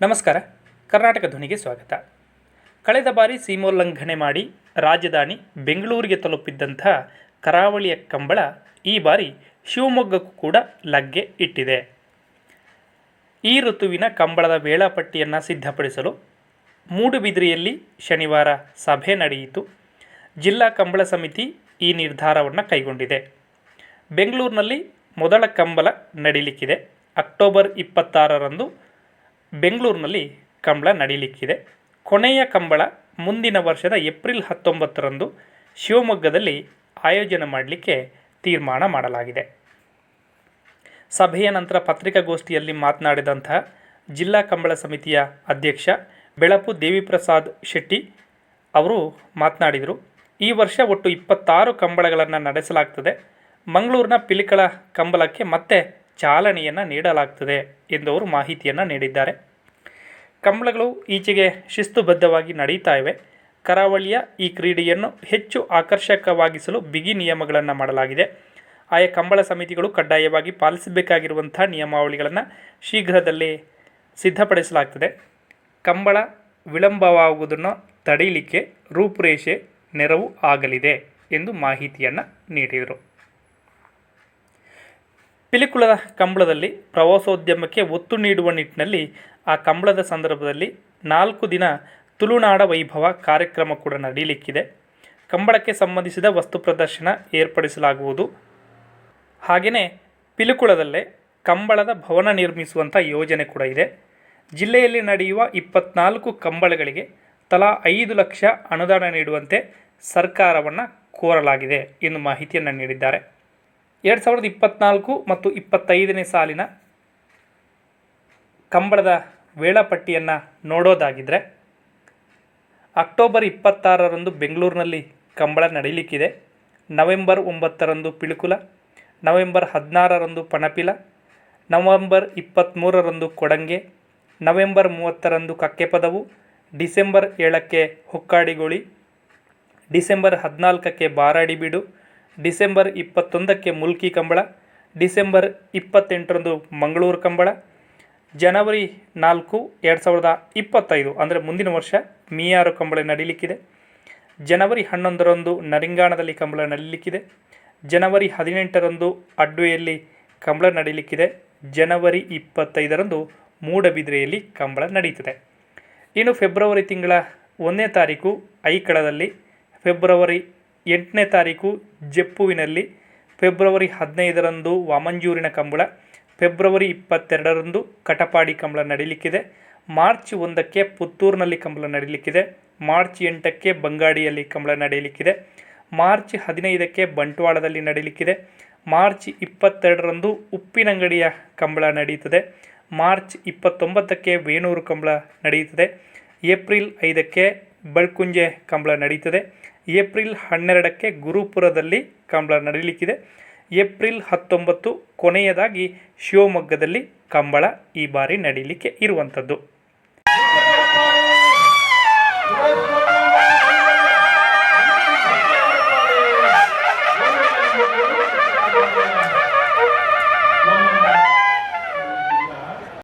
ನಮಸ್ಕಾರ, ಕರ್ನಾಟಕ ಧ್ವನಿಗೆ ಸ್ವಾಗತ. ಕಳೆದ ಬಾರಿ ಸೀಮೋಲ್ಲಂಘನೆ ಮಾಡಿ ರಾಜಧಾನಿ ಬೆಂಗಳೂರಿಗೆ ತಲುಪಿದ್ದಂಥ ಕರಾವಳಿಯ ಕಂಬಳ ಈ ಬಾರಿ ಶಿವಮೊಗ್ಗಕ್ಕೂ ಕೂಡ ಲಗ್ಗೆ ಇಟ್ಟಿದೆ. ಈ ಋತುವಿನ ಕಂಬಳದ ವೇಳಾಪಟ್ಟಿಯನ್ನು ಸಿದ್ಧಪಡಿಸಲು ಮೂಡುಬಿದ್ರಿಯಲ್ಲಿ ಶನಿವಾರ ಸಭೆ ನಡೆಯಿತು. ಜಿಲ್ಲಾ ಕಂಬಳ ಸಮಿತಿ ಈ ನಿರ್ಧಾರವನ್ನು ಕೈಗೊಂಡಿದೆ. ಬೆಂಗಳೂರಿನಲ್ಲಿ ಮೊದಲ ಕಂಬಳ ನಡೀಲಿಕ್ಕಿದೆ. ಅಕ್ಟೋಬರ್ ಇಪ್ಪತ್ತಾರರಂದು ಬೆಂಗಳೂರಿನಲ್ಲಿ ಕಂಬಳ ನಡೀಲಿಕ್ಕಿದೆ. ಕೊನೆಯ ಕಂಬಳ ಮುಂದಿನ ವರ್ಷದ ಏಪ್ರಿಲ್ ಹತ್ತೊಂಬತ್ತರಂದು ಶಿವಮೊಗ್ಗದಲ್ಲಿ ಆಯೋಜನೆ ಮಾಡಲಿಕ್ಕೆ ತೀರ್ಮಾನ ಮಾಡಲಾಗಿದೆ. ಸಭೆಯ ನಂತರ ಪತ್ರಿಕಾಗೋಷ್ಠಿಯಲ್ಲಿ ಮಾತನಾಡಿದಂತಹ ಜಿಲ್ಲಾ ಕಂಬಳ ಸಮಿತಿಯ ಅಧ್ಯಕ್ಷ ಬೆಳಪು ದೇವಿಪ್ರಸಾದ್ ಶೆಟ್ಟಿ ಅವರು ಮಾತನಾಡಿದರು, ಈ ವರ್ಷ ಒಟ್ಟು ಇಪ್ಪತ್ತಾರು ಕಂಬಳಗಳನ್ನು ನಡೆಸಲಾಗ್ತದೆ. ಮಂಗಳೂರಿನ ಪಿಲಿಕಳ ಕಂಬಳಕ್ಕೆ ಮತ್ತೆ ಚಾಲನೆಯನ್ನು ನೀಡಲಾಗ್ತದೆ ಎಂದು ಅವರು ಮಾಹಿತಿಯನ್ನು ನೀಡಿದ್ದಾರೆ. ಕಂಬಳಗಳು ಈಚೆಗೆ ಶಿಸ್ತುಬದ್ಧವಾಗಿ ನಡೀತಾ ಇವೆ. ಕರಾವಳಿಯ ಈ ಕ್ರೀಡೆಯನ್ನು ಹೆಚ್ಚು ಆಕರ್ಷಕವಾಗಿಸಲು ಬಿಗಿ ನಿಯಮಗಳನ್ನು ಮಾಡಲಾಗಿದೆ. ಆಯಾ ಕಂಬಳ ಸಮಿತಿಗಳು ಕಡ್ಡಾಯವಾಗಿ ಪಾಲಿಸಬೇಕಾಗಿರುವಂಥ ನಿಯಮಾವಳಿಗಳನ್ನು ಶೀಘ್ರದಲ್ಲೇ ಸಿದ್ಧಪಡಿಸಲಾಗ್ತದೆ. ಕಂಬಳ ವಿಳಂಬವಾಗುವುದನ್ನು ತಡೆಯಲಿಕ್ಕೆ ರೂಪುರೇಷೆ ನೆರವು ಆಗಲಿದೆ ಎಂದು ಮಾಹಿತಿಯನ್ನು ನೀಡಿದರು. ಪಿಲಿಕುಳದ ಕಂಬಳದಲ್ಲಿ ಪ್ರವಾಸೋದ್ಯಮಕ್ಕೆ ಒತ್ತು ನೀಡುವ ನಿಟ್ಟಿನಲ್ಲಿ ಆ ಕಂಬಳದ ಸಂದರ್ಭದಲ್ಲಿ ನಾಲ್ಕು ದಿನ ತುಳುನಾಡ ವೈಭವ ಕಾರ್ಯಕ್ರಮ ಕೂಡ ನಡೆಯಲಿಕ್ಕಿದೆ ಕಂಬಳಕ್ಕೆ ಸಂಬಂಧಿಸಿದ ವಸ್ತು ಪ್ರದರ್ಶನ ಏರ್ಪಡಿಸಲಾಗುವುದು. ಹಾಗೆಯೇ ಪಿಲಿಕುಳದಲ್ಲೇ ಕಂಬಳದ ಭವನ ನಿರ್ಮಿಸುವಂಥ ಯೋಜನೆ ಕೂಡ ಇದೆ. ಜಿಲ್ಲೆಯಲ್ಲಿ ನಡೆಯುವ ಇಪ್ಪತ್ನಾಲ್ಕು ಕಂಬಳಗಳಿಗೆ ತಲಾ ಐದು ಲಕ್ಷ ಅನುದಾನ ನೀಡುವಂತೆ ಸರ್ಕಾರವನ್ನು ಕೋರಲಾಗಿದೆ ಎಂದು ಮಾಹಿತಿಯನ್ನು ನೀಡಿದ್ದಾರೆ. ಎರಡು ಸಾವಿರದ ಇಪ್ಪತ್ನಾಲ್ಕು ಮತ್ತು ಇಪ್ಪತ್ತೈದನೇ ಸಾಲಿನ ಕಂಬಳದ ವೇಳಾಪಟ್ಟಿಯನ್ನು ನೋಡೋದಾಗಿದ್ದರೆ ಅಕ್ಟೋಬರ್ ಇಪ್ಪತ್ತಾರರಂದು ಬೆಂಗಳೂರಿನಲ್ಲಿ ಕಂಬಳ ನಡೀಲಿಕ್ಕಿದೆ. ನವೆಂಬರ್ ಒಂಬತ್ತರಂದು ಪಿಳುಕುಲ, ನವೆಂಬರ್ ಹದಿನಾರರಂದು ಪಣಪಿಲ, ನವೆಂಬರ್ ಇಪ್ಪತ್ತ್ಮೂರರಂದು ಕೊಡಂಗೆ, ನವೆಂಬರ್ ಮೂವತ್ತರಂದು ಕಕ್ಕೆಪದವು, ಡಿಸೆಂಬರ್ ಏಳಕ್ಕೆ ಹೊಕ್ಕಾಡಿಗೋಳಿ, ಡಿಸೆಂಬರ್ ಹದಿನಾಲ್ಕಕ್ಕೆ ಬಾರಾಡಿಬೀಡು ಡಿಸೆಂಬರ್ ಇಪ್ಪತ್ತೊಂದಕ್ಕೆ ಮುಲ್ಕಿ ಕಂಬಳ, ಡಿಸೆಂಬರ್ ಇಪ್ಪತ್ತೆಂಟರಂದು ಮಂಗಳೂರು ಕಂಬಳ, ಜನವರಿ ನಾಲ್ಕು ಎರಡು ಸಾವಿರದ ಇಪ್ಪತ್ತೈದು, ಅಂದರೆ ಮುಂದಿನ ವರ್ಷ ಮೀಯಾರು ಕಂಬಳ ನಡೀಲಿಕ್ಕಿದೆ. ಜನವರಿ ಹನ್ನೊಂದರಂದು ನರಿಂಗಾಣದಲ್ಲಿ ಕಂಬಳ ನಡೀಲಿಕ್ಕಿದೆ. ಜನವರಿ ಹದಿನೆಂಟರಂದು ಅಡ್ವೆಯಲ್ಲಿ ಕಂಬಳ ನಡೀಲಿಕ್ಕಿದೆ. ಜನವರಿ ಇಪ್ಪತ್ತೈದರಂದು ಮೂಡಬಿದ್ರೆಯಲ್ಲಿ ಕಂಬಳ ನಡೀತದೆ. ಇನ್ನು ಫೆಬ್ರವರಿ ತಿಂಗಳ ಒಂದನೇ ತಾರೀಕು ಐಕಳದಲ್ಲಿ ಫೆಬ್ರವರಿ ಎಂಟನೇ ತಾರೀಕು ಜಪ್ಪುವಿನಲ್ಲಿ, ಫೆಬ್ರವರಿ ಹದಿನೈದರಂದು ವಾಮಂಜೂರಿನ ಕಂಬಳ, ಫೆಬ್ರವರಿ ಇಪ್ಪತ್ತೆರಡರಂದು ಕಟಪಾಡಿ ಕಂಬಳ ನಡೀಲಿಕ್ಕಿದೆ, ಮಾರ್ಚ್ ಒಂದಕ್ಕೆ ಪುತ್ತೂರಿನಲ್ಲಿ ಕಂಬಳ ನಡೀಲಿಕ್ಕಿದೆ, ಮಾರ್ಚ್ ಎಂಟಕ್ಕೆ ಬಂಗಾಡಿಯಲ್ಲಿ ಕಂಬಳ ನಡೆಯಲಿಕ್ಕಿದೆ, ಮಾರ್ಚ್ ಹದಿನೈದಕ್ಕೆ ಬಂಟ್ವಾಳದಲ್ಲಿ ನಡೀಲಿಕ್ಕಿದೆ ಮಾರ್ಚ್ ಇಪ್ಪತ್ತೆರಡರಂದು ಉಪ್ಪಿನಂಗಡಿಯ ಕಂಬಳ ನಡೆಯುತ್ತದೆ, ಮಾರ್ಚ್ ಇಪ್ಪತ್ತೊಂಬತ್ತಕ್ಕೆ ವೇಣೂರು ಕಂಬಳ ನಡೆಯುತ್ತದೆ, ಏಪ್ರಿಲ್ ಐದಕ್ಕೆ ಬಳ್ಕುಂಜೆ ಕಂಬಳ ನಡೀತದೆ ಏಪ್ರಿಲ್ ಹನ್ನೆರಡಕ್ಕೆ ಗುರುಪುರದಲ್ಲಿ ಕಂಬಳ ನಡೀಲಿಕ್ಕಿದೆ. ಏಪ್ರಿಲ್ ಹತ್ತೊಂಬತ್ತು ಕೊನೆಯದಾಗಿ ಶಿವಮೊಗ್ಗದಲ್ಲಿ ಕಂಬಳ ಈ ಬಾರಿ ನಡೀಲಿಕ್ಕೆ ಇರುವಂಥದ್ದು.